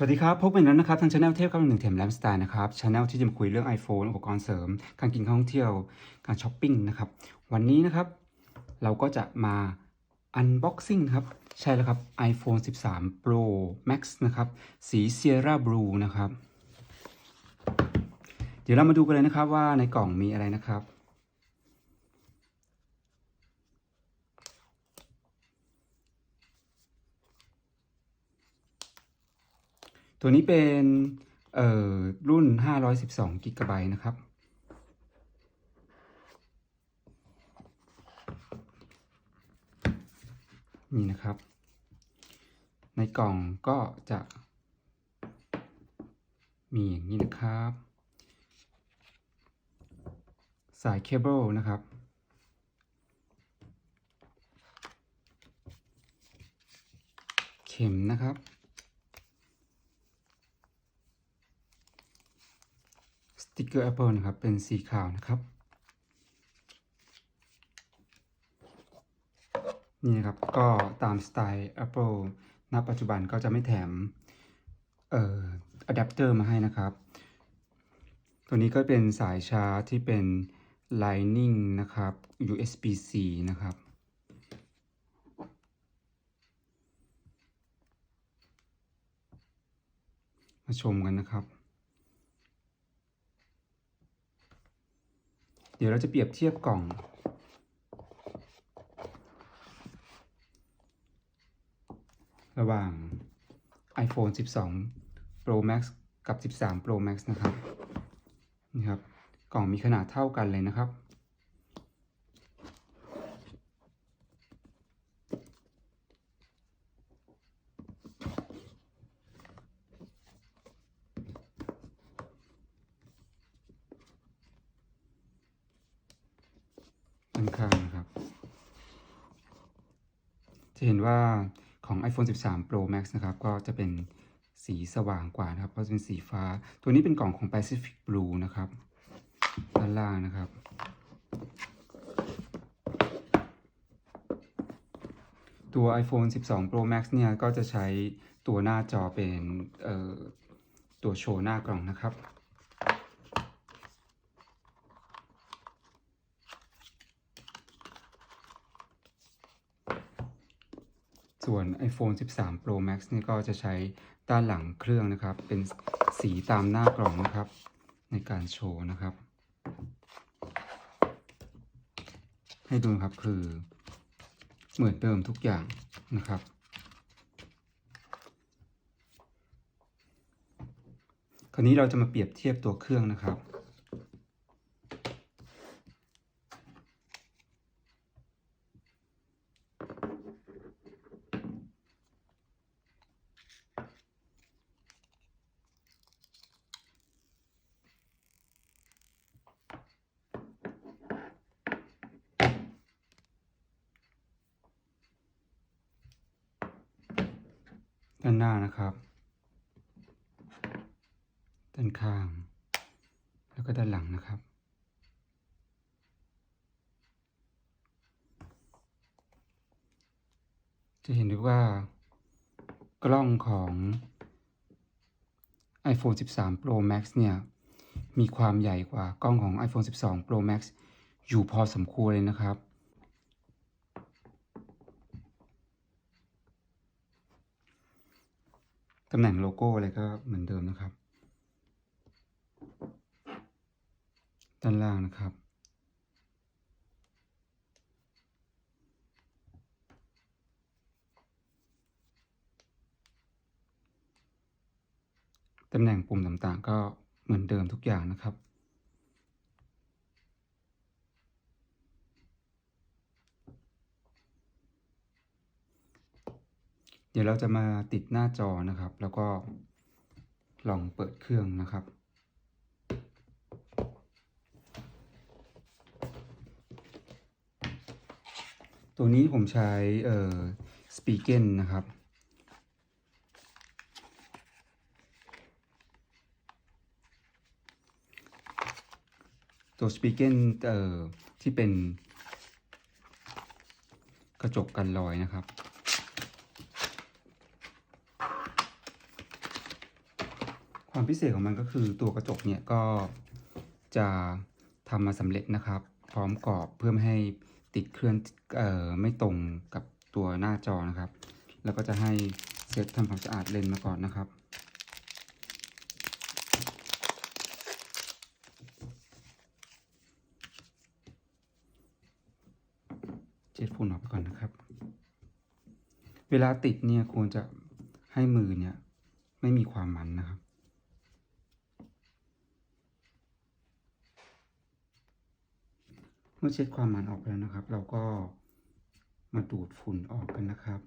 สวัสดีครับ พบกันอีกแล้วนะครับ ทางช anel เทพกำลังหนึ่งเทมไลฟ์สไตล์นะครับช anel ที่จะมาคุยเรื่อง iPhone อุปกรณ์เสริม การกินข้าวท่องเที่ยว การช้อปปิ้งนะครับ วันนี้นะครับ เราก็จะมา unboxing ครับ ใช่แล้วครับ iPhone 13 Pro Max นะครับ สี Sierra Blue นะครับ เดี๋ยวเรามาดูกันเลยนะครับว่าในกล่องมีอะไรนะครับ ตัวนี้เป็นเอ่อรุ่น 512กิกะไบต์นะครับ นี่นะครับ ในกล่องก็จะ มีอย่างนี้นะครับ สายเคเบิลนะครับเข็มนะครับ กเกอร์ Apple นะครับ เป็นสีขาวนะครับ นี่นะครับ ก็ตามสไตล์ Apple ณ ปัจจุบันก็จะไม่แถม เอ่ออะแดปเตอร์มาให้นะครับ ตัวนี้ก็เป็นสายชาร์จที่เป็น Lightning นะครับ USB-C นะครับมาชมกันนะครับ เดี๋ยวเราจะเปรียบเทียบกล่อง ระหว่าง iPhone 12 Pro Max กับ 13 Pro Max นะครับ นี่ครับ กล่องมีขนาดเท่ากันเลยนะครับ ข้างนะครับ จะเห็นว่าของ iPhone 13 Pro Max นะครับ ก็จะเป็นสีสว่างกว่านะครับ เพราะจะเป็นสีฟ้า ตัวนี้เป็นกล่องของ Pacific Blue นะครับด้านล่างนะครับ ตัว iPhone 12 Pro Max เนี่ย ก็จะใช้ตัวหน้าจอเป็นตัวโชว์หน้ากล่องนะครับ ส่วน iPhone 13 Pro Max นี่ก็จะใช้ด้านหลังเครื่องนะครับ เป็นสีตามหน้ากล่องนะครับ ในการโชว์นะครับ ให้ดูครับคือเหมือนเดิมทุกอย่างนะครับคราวนี้เราจะมาเปรียบเทียบตัวเครื่องนะครับ ด้านหน้านะครับ ด้านข้าง แล้วก็ด้านหลังนะครับ จะเห็นได้ว่ากล้องของ iPhone 13 Pro Max เนี่ย มีความใหญ่กว่ากล้องของ iPhone 12 Pro Max อยู่พอสมควรเลยนะครับ ตำแหน่งโลโก้อะไรก็เหมือนเดิมนะครับ ด้านล่างนะครับ ตำแหน่งปุ่มต่างๆ ก็เหมือนเดิมทุกอย่างนะครับ ดี๋ยวเราจะมาติดหน้าจอนะครับ แล้วก็ลองเปิดเครื่องนะครับ ตัวนี้ผมใช้เอ่อสปีเกนนะครับตัวสปีเกนเอ่อที่เป็นกระจกกันรอยนะครับ ความพิเศษของมันก็คือตัวกระจกเนี่ยก็จะทำมาสำเร็จนะครับ พร้อมกรอบเพื่อไม่ให้ติดเคลื่อนเอ่อไม่ตรงกับตัวหน้าจอนะครับ แล้วก็จะให้เซตทำความสะอาดเลนส์มาก่อนนะครับเจ็ดฝุ่นออกไปก่อนนะครับ เวลาติดเนี่ยควรจะให้มือเนี่ยไม่มีความมันนะครับ เมื่อเช็ดความมันออกไปแล้วนะครับ เราก็มาดูดฝุ่นออกกันนะครับ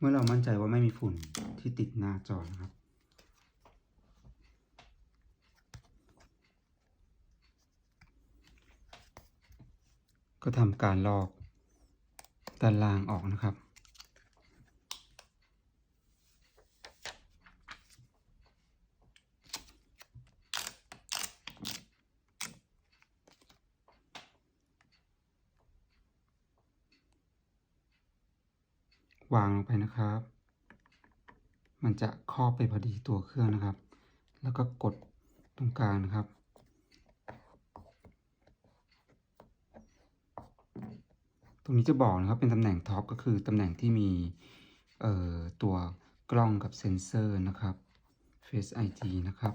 เมื่อเรามั่นใจว่าไม่มีฝุ่นที่ติดหน้าจอนะครับ ก็ทำการลอกด้านล่างออกนะครับ วางลงไปนะครับ มันจะครอบไปพอดีตัวเครื่องนะครับ แล้วก็กดตรงกลางนะครับ ตรงนี้จะบอกนะครับเป็นตำแหน่งท็อปก็คือตำแหน่งที่มีตัวกล้องกับเซ็นเซอร์นะครับ Face ID นะครับ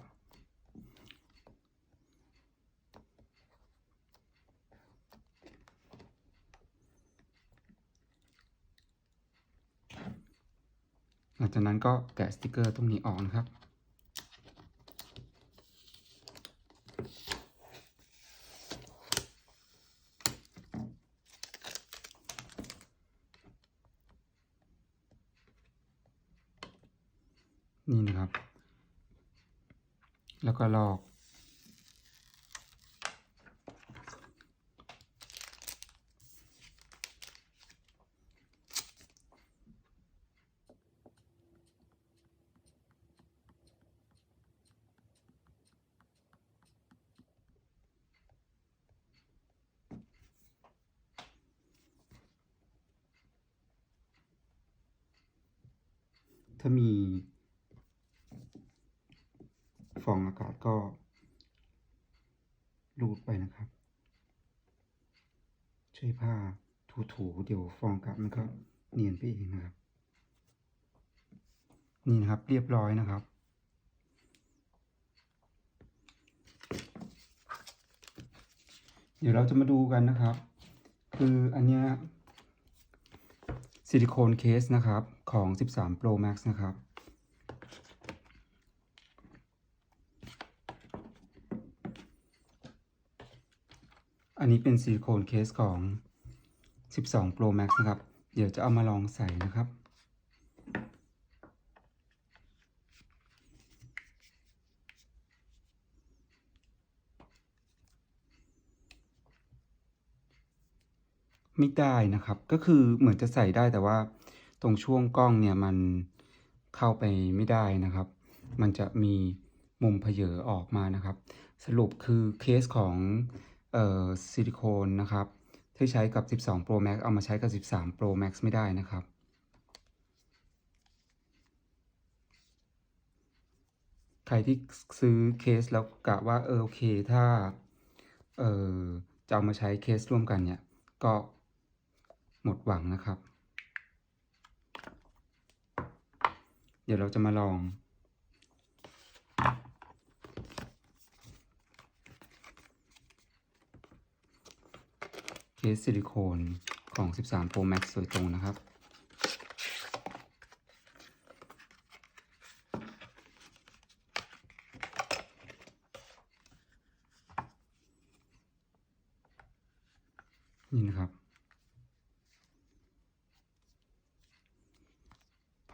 จากนั้นก็แกะสติกเกอร์ตรงนี้ออกนะครับ นี่นะครับ แล้วก็ลอก ถ้ามี ฟองอากาศก็รูดไปนะครับ ใช้ผ้าถูๆเดี๋ยวฟองอากาศมันก็เนียนไปเองนะครับ นี่นะครับเรียบร้อยนะครับเดี๋ยวเราจะมาดูกันนะครับ คืออันเนี้ย ซิลิโคนเคสนะครับของ 13 Pro Max นะครับ อันนี้เป็นซิลิโคนเคสของ 12 Pro Max นะครับ เดี๋ยวจะเอามาลองใส่นะครับ ไม่ได้นะครับ ก็คือเหมือนจะใส่ได้แต่ว่าตรงช่วงกล้องเนี่ยมันเข้าไปไม่ได้นะครับ มันจะมีมุมเพเยอออกมานะครับ สรุปคือเคสของออซิลิโคนนะครับที่ใช้กับ 12 Pro Max เอามาใช้กับ 13 Pro Max ไม่ได้นะครับ ใครที่ซื้อเคสแล้วกะว่าเออโอเคถ้าเออจะเอามาใช้เคสร่วมกันเนี่ย ก็ หมดหวังนะครับ เดี๋ยวเราจะมาลอง เคสซิลิโคนของ 13 Pro Max โดยตรงนะครับ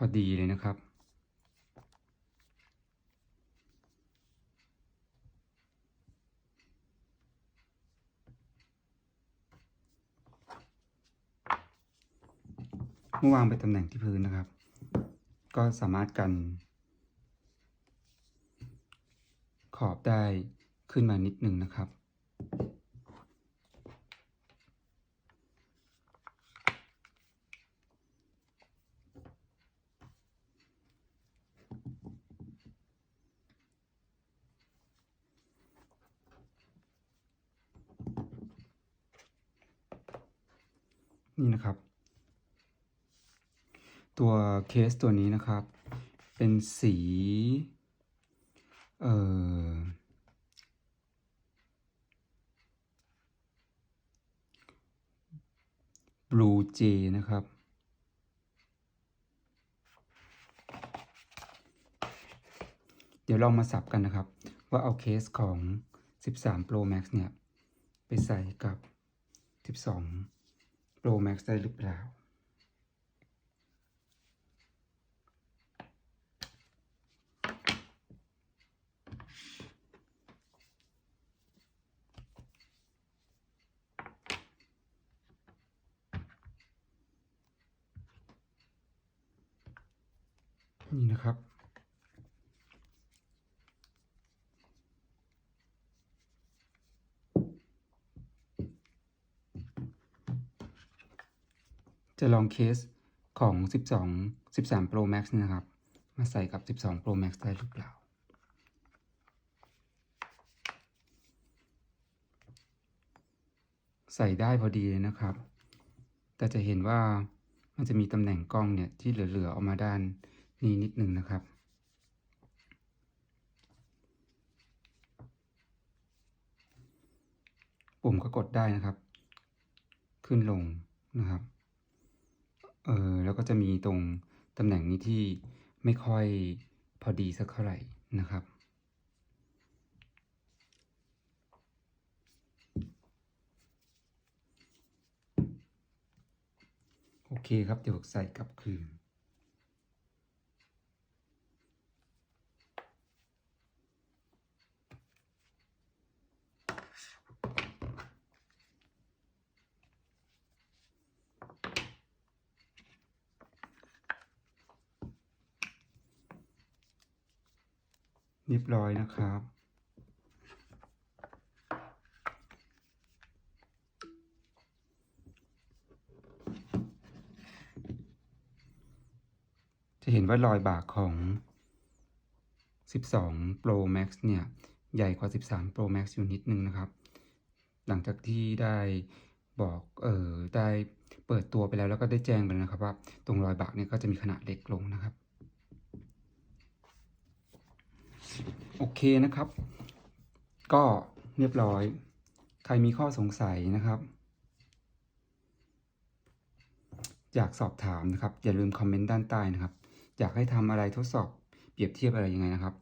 พอดีเลยนะครับ เมื่อวางไปตำแหน่งที่พื้นนะครับ ก็สามารถกัน ขอบได้ขึ้นมานิดหนึ่งนะครับ เคสตัวนี้นะครับ เป็นสี เอ่อ blue J นะครับ เดี๋ยวลองมาสับกันนะครับ ว่าเอาเคสของ 13 Pro Max เนี่ย ไปใส่กับ 12 Pro Max ได้หรือเปล่า นี่นะครับ จะลองเคสของ 12 13 Pro Max นะครับ มาใส่กับ 12 Pro Max ได้หรือเปล่า ใส่ได้พอดีเลยนะครับ แต่จะเห็นว่ามันจะมีตำแหน่งกล้องเนี่ยที่เหลือ ๆ ออกมาด้าน นี้นิดหนึ่งนะครับ ปุ่มก็กดได้นะครับ ขึ้นลงนะครับ เออแล้วก็จะมีตรงตำแหน่งนี้ที่ไม่ค่อยพอดีสักเท่าไหร่นะครับโอเคครับ เดี๋ยวใส่กลับคืน เรียบร้อยนะครับ จะเห็นว่ารอยบากของ 12 Pro Max เนี่ย ใหญ่กว่า 13 Pro Max อยู่นิดนึงนะครับ หลังจากที่ได้บอกเออได้เปิดตัวไปแล้วแล้วก็ได้แจ้งไปแล้วนะครับว่า ตรงรอยบากเนี่ยก็จะมีขนาดเล็กลงนะครับ โอเคนะครับ ก็เรียบร้อย ใครมีข้อสงสัยนะครับ อยากสอบถามนะครับ อย่าลืมคอมเมนต์ด้านใต้นะครับ อยากให้ทำอะไรทดสอบเปรียบเทียบอะไรยังไงนะครับ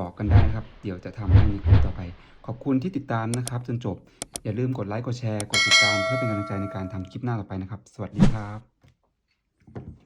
บอกกันได้นะครับ เดี๋ยวจะทำให้ในคลิปต่อไป ขอบคุณที่ติดตามนะครับ จนจบ อย่าลืมกดไลค์กดแชร์กดติดตาม เพื่อเป็นกำลังใจในการทำคลิปหน้าต่อไปนะครับ สวัสดีครับ